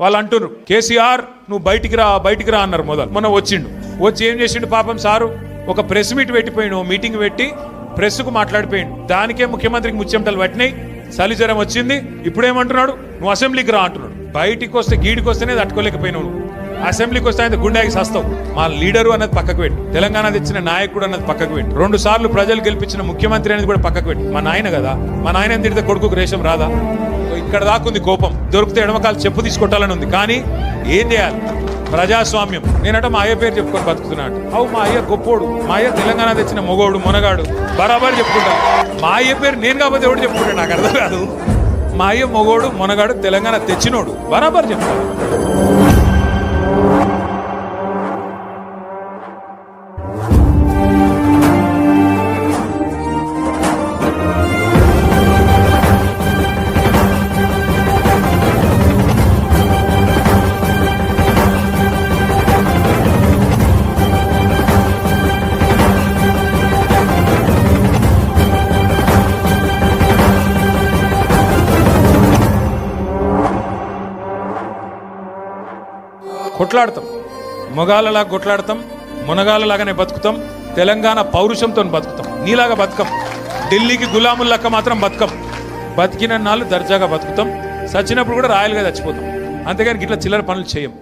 వాళ్ళు అంటున్నారు కేసీఆర్ నువ్వు బయటికి రా బయటికి రా అన్నారు మొదలు. మొన్న వచ్చిండు. వచ్చి ఏం చేసిండు పాపం సారు? ఒక ప్రెస్ మీట్ పెట్టిపోయిండు ఓ మీటింగ్ పెట్టి ప్రెస్కు మాట్లాడిపోయిండు. దానికే ముఖ్యమంత్రికి ముచ్చెమటలు పట్టినాయి. చలి జ్వరం వచ్చింది. ఇప్పుడేమంటున్నాడు? నువ్వు అసెంబ్లీకి రా అంటున్నాడు. బయటికి వస్తే గీడికి వస్తేనే తట్టుకోలేకపోయినావు నువ్వు అసెంబ్లీకి వస్తే ఆయన గుండెకి సస్తావు మా లీడరు అన్నది పక్కకు పెట్టి తెలంగాణ తెచ్చిన నాయకుడు అన్నది పక్కకు పెట్టు రెండు సార్లు ప్రజలు గెలిపించిన ముఖ్యమంత్రి అనేది కూడా పక్కకు పెట్టి మా నాయన కదా మా నాయన తిడితే కొడుకు రేషం రాదా? ఇక్కడ దాకుంది కోపం. దొరికితే ఎడమకాలు చెప్పు తీసుకొట్టాలని ఉంది. కానీ ఏం చేయాలి? ప్రజాస్వామ్యం. నేనట మా అయ్య పేరు చెప్పుకొని బతుకుతున్నాడు అవు మా అయ్య గొప్పోడు. మా అయ్య తెలంగాణ తెచ్చిన మొగోడు మునగాడు. బరాబర్ చెప్పుకుంటా. మా అయ్య పేరు నేను కాకపోతే ఎవడు చెప్పుకుంటాడు? నాకు అర్థం కాదు. మా అయ్య మొగోడు మునగాడు తెలంగాణ తెచ్చినోడు. బరాబర్ చెప్తాడు కొట్లాడతాం. మొగాలలా కొట్లాడతాం మునగాలలాగానే బతుకుతాం తెలంగాణ పౌరుషంతో బతుకుతాం. నీలాగా బతకం. ఢిల్లీకి గులాముల్లక్క మాత్రం బతకం. బతికిన నాళ్ళు దర్జాగా బతుకుతాం. చచ్చినప్పుడు కూడా రాయలుగా చచ్చిపోతాం. అంతేగాని ఇట్లా చిల్లర పనులు చేయం.